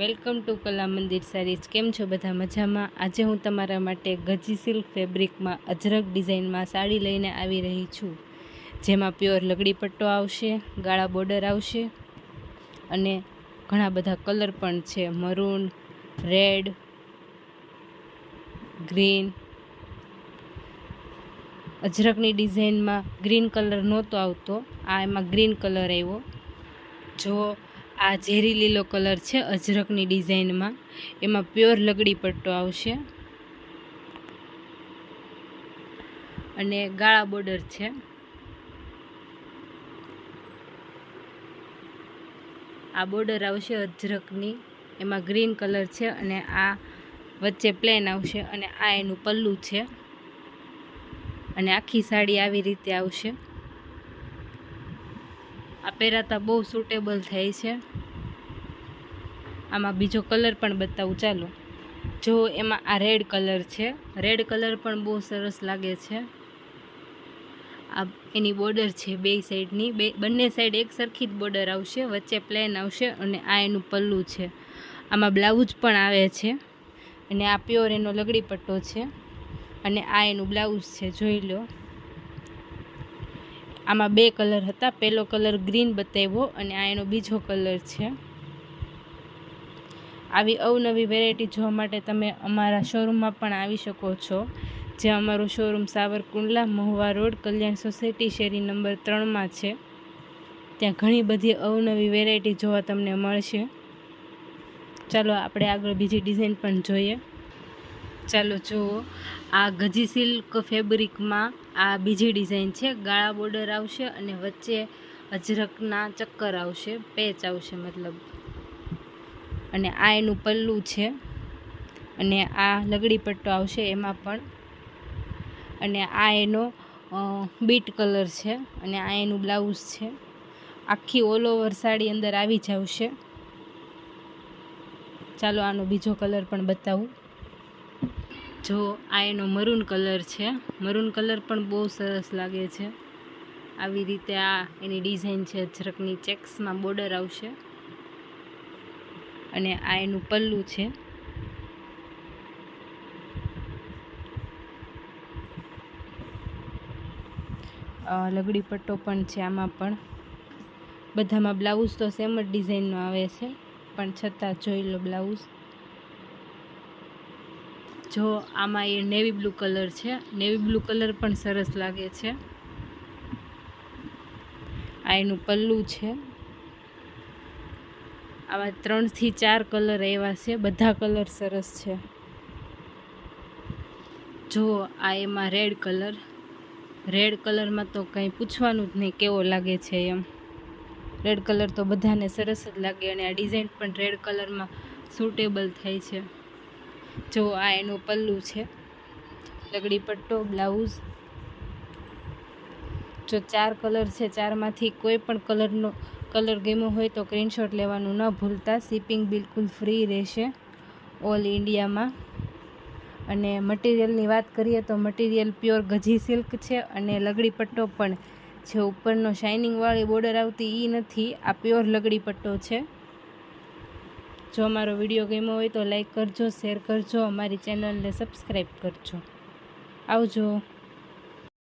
Welcome to કલા મંદિર saris. કેમ છો બધા મજામાં? આજે હું તમારા માટે ગજી સિલ્ક ફેબ્રિકમાં અજરક ડિઝાઇનમાં સાડી લઈને આવી રહી છું. જેમાં પ્યોર લગડી પટ્ટો આવશે, ગાળા બોર્ડર આવશે અને ઘણા બધા કલર પણ છે. Maroon, red, green. અજરકની ડિઝાઇનમાં ગ્રીન કલર નહોતો આવતો. આ એમાં ગ્રીન કલર આવ્યો. જો આ ઝેરી લીલો કલર છે અજરકની ડિઝાઇનમાં. એમાં પ્યોર લગડી પટ્ટો આવશે. અને ગાળા બોર્ડર છે. આ બોર્ડર આવશે અજરકની. એમાં ગ્રીન કલર છે અને આ વચ્ચે પ્લેન આવશે અને આ એનું પલ્લું છે. અને આખી સાડી આવી રીતે આવશે. આ પહેરાતા બહુ સુટેબલ થાય છે. આમાં બીજો કલર પણ બતાવું, ચાલો. જો એમાં આ રેડ કલર છે. રેડ કલર પણ બહુ સરસ લાગે છે. આ એની બોર્ડર છે બે સાઈડની બે, બંને સાઈડ એક સરખી જ બોર્ડર આવશે, વચ્ચે પ્લેન આવશે અને આ એનું પલ્લું છે. આમાં બ્લાઉઝ પણ આવે છે અને આ પ્યોર એનો લગડી પટ્ટો છે અને આ એનું બ્લાઉઝ છે, જોઈ લો. આમાં બે કલર હતા. પહેલો કલર ગ્રીન બતાવ્યો અને આ એનો બીજો કલર છે. આવી અવનવી વેરાયટી જોવા માટે તમે અમારા શોરૂમમાં પણ આવી શકો છો. જે અમારું showroom Savarkundla, Mahuva road, Kalyan society, શેરી નંબર ત્રણમાં છે. ત્યાં ઘણી બધી અવનવી વેરાયટી જોવા તમને મળશે. ચાલો આપણે આગળ બીજી ડિઝાઇન પણ જોઈએ. ચાલો જુઓ. આ ગજી સિલ્ક ફેબ્રિકમાં આ બીજી ડિઝાઇન છે. ગાળા બોર્ડર આવશે અને વચ્ચે અજરકના ચક્કર આવશે. પેચ આવશે મતલબ. અને આ એનું પલ્લું છે. અને આ લગડી પટ્ટો આવશે એમાં પણ. અને આ એનો બીટ કલર છે. અને આ એનું બ્લાઉઝ છે. આખી ઓલ ઓવર સાડી અંદર આવી જ આવશે. ચાલો આનો બીજો કલર પણ બતાવું. જો આ એનો મરૂન કલર છે. મરૂન કલર પણ બહુ સરસ લાગે છે. આવી રીતે આ એની ડિઝાઇન છે. અજરકની ચેક્સમાં બોર્ડર આવશે. અને આ એનું પલ્લું છે. લગડી પટ્ટો પણ છે આમાં પણ. બધામાં બ્લાઉઝ તો સેમ જ ડિઝાઇનનો આવે છે. પણ છતાં જોઈ લો બ્લાઉઝ. જો આમાં એ નેવી બ્લુ કલર છે. નેવી બ્લુ કલર પણ સરસ લાગે છે. આ એનું પલ્લું છે. આવા ત્રણથી ચાર કલર એવા છે. બધા કલર સરસ છે. જો આ એમાં રેડ કલર. રેડ કલરમાં તો કંઈ પૂછવાનું જ નહીં કેવો લાગે છે એમ. રેડ કલર તો બધાને સરસ જ લાગે અને આ ડિઝાઇન પણ રેડ કલરમાં સુટેબલ થાય છે. જો આ એનું પલ્લું છે. લગડી પટ્ટો, બ્લાઉઝ. જો ચાર કલર છે, ચારમાંથી કોઈ પણ કલરનો, કલર ગમ્યો હોય તો સ્ક્રીનશોટ લેવાનું ન ભૂલતા. શિપિંગ બિલકુલ ફ્રી રહેશે ઓલ ઇન્ડિયામાં. અને મટીરિયલની વાત કરીએ તો મટીરિયલ પ્યોર ગજી સિલ્ક છે અને લગડી પટ્ટો પણ જે ઉપરનો શાઇનિંગવાળી બોર્ડર આવતી એ નથી, આ પ્યોર લગડી પટ્ટો છે. જો અમારો વીડિયો ગમ્યો હોય તો લાઈક કરજો, શેર કરજો, અમારી ચેનલને સબસ્ક્રાઈબ કરજો. આવજો.